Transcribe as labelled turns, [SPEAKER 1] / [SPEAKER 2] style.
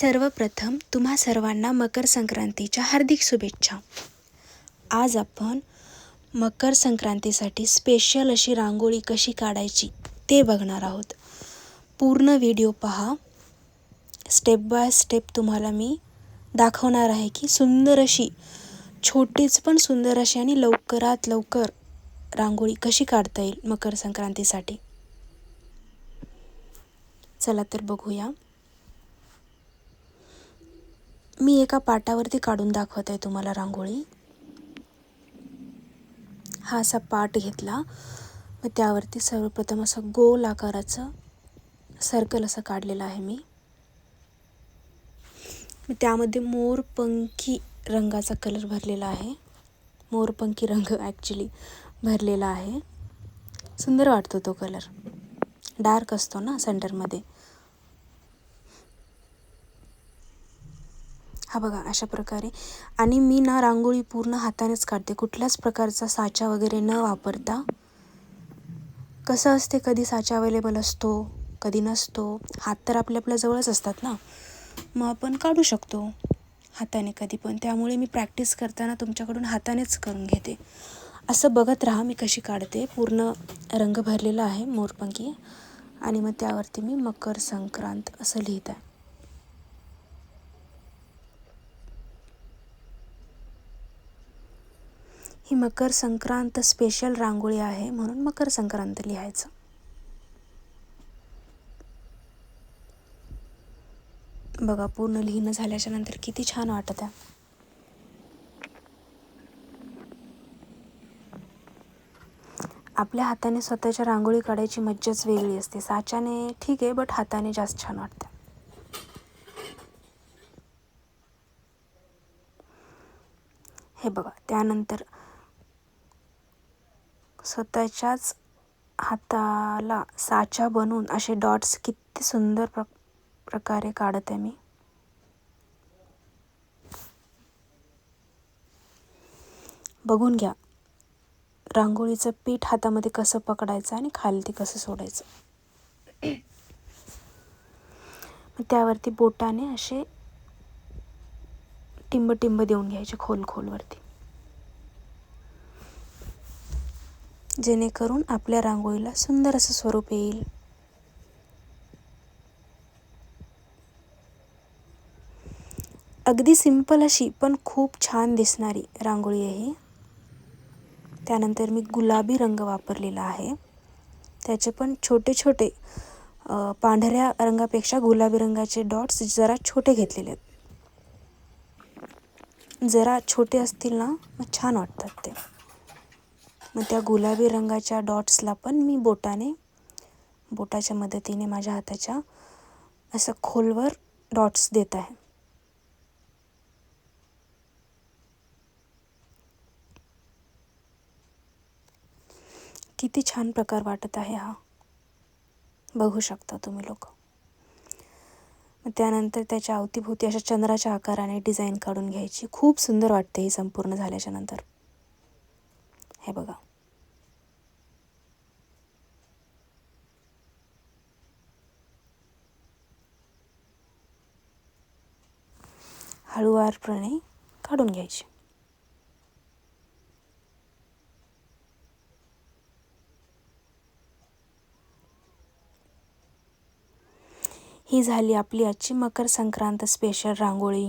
[SPEAKER 1] सर्वप्रथम तुम्हा सर्वांना मकर संक्रांतीच्या हार्दिक शुभेच्छा. आज आपण मकर संक्रांतीसाठी स्पेशल अशी रांगोळी कशी काढायची ते बघणार आहोत. पूर्ण व्हिडिओ पहा. स्टेप बाय स्टेप तुम्हाला मी दाखवणार आहे की सुंदर अशी छोटीच पण सुंदर अशी आणि लवकरात लवकर रांगोळी कशी काढता येईल मकर संक्रांतीसाठी. चला तर बघूया. मी एका पाटावरती काढून दाखवत आहे तुम्हाला रांगोळी. हा असा पाट घेतला. मग त्यावरती सर्वप्रथम असं गोल आकाराचं सर्कल असं काढलेलं आहे मी. त्यामध्ये मोरपंखी रंगाचा कलर भरलेला आहे. मोरपंखी रंग ॲक्च्युली भरलेला आहे. सुंदर वाटतो तो कलर डार्क असतो ना सेंटरमध्ये हा बघा अशा प्रकारे. आणि मी ना रांगोळी पूर्ण हातानेच काढते. कुठल्याच प्रकारचा साचा वगैरे न वापरता. कसं असते कधी साचा अवेलेबल असतो कधी नसतो. हात तर आपल्या आपल्या जवळच असतात ना. मग आपण काढू शकतो हाताने कधी पण. त्यामुळे मी प्रॅक्टिस करताना तुमच्याकडून हातानेच करून घेते. असं बघत राहा मी कशी काढते. पूर्ण रंग भरलेला आहे मोरपंखी. आणि मग त्यावरती मी मकर संक्रांत असं लिहित आहे. ही मकर संक्रांत स्पेशल रांगोळी आहे म्हणून मकर संक्रांत लिहायचं. बघा पूर्ण लिहिणं झाल्याच्यानंतर किती छान वाटत आहे आपल्या हाताने स्वतःच्या रांगोळी काढायची मज्जाच वेगळी असते. साच्याने ठीक आहे बट हाताने जास्त छान वाटतं. हे बघा त्यानंतर स्वतःच्याच हाताला साचा बनवून असे डॉट्स किती सुंदर प्र प्रकारे काढत आहे मी. बघून घ्या रांगोळीचं पीठ हातामध्ये कसं पकडायचं आणि खालती ते कसं सोडायचं. त्यावरती बोटाने असे टिंब टिंब देऊन घ्यायचे खोल खोलवरती जेणेकरून आपल्या रांगोळीला सुंदर असं स्वरूप येईल. अगदी सिंपल अशी पण खूप छान दिसणारी रांगोळी आहे. त्यानंतर मी गुलाबी रंग वापरलेला आहे. त्याचे पण छोटे छोटे पांढऱ्या रंगापेक्षा गुलाबी रंगाचे डॉट्स जरा छोटे घेतलेले आहेत. जरा छोटे असतील ना मग छान वाटतात ते. मग त्या गुलाबी रंगाच्या डॉट्सला पण मी बोटाने बोटाच्या मदतीने माझ्या हाताच्या असं खोलवर डॉट्स देत आहे. किती छान प्रकार वाटत आहे हा. बघू शकता तुम्ही लोक. त्यानंतर त्याच्या अवतीभोवती अशा चंद्राच्या आकाराने डिझाईन काढून घ्यायची. खूप सुंदर वाटते ही संपूर्ण झाल्याच्यानंतर. हे बघा. हळूवारपणे काढून घ्यायची. ही झाली आपली आजची मकर संक्रांत स्पेशल रांगोळी.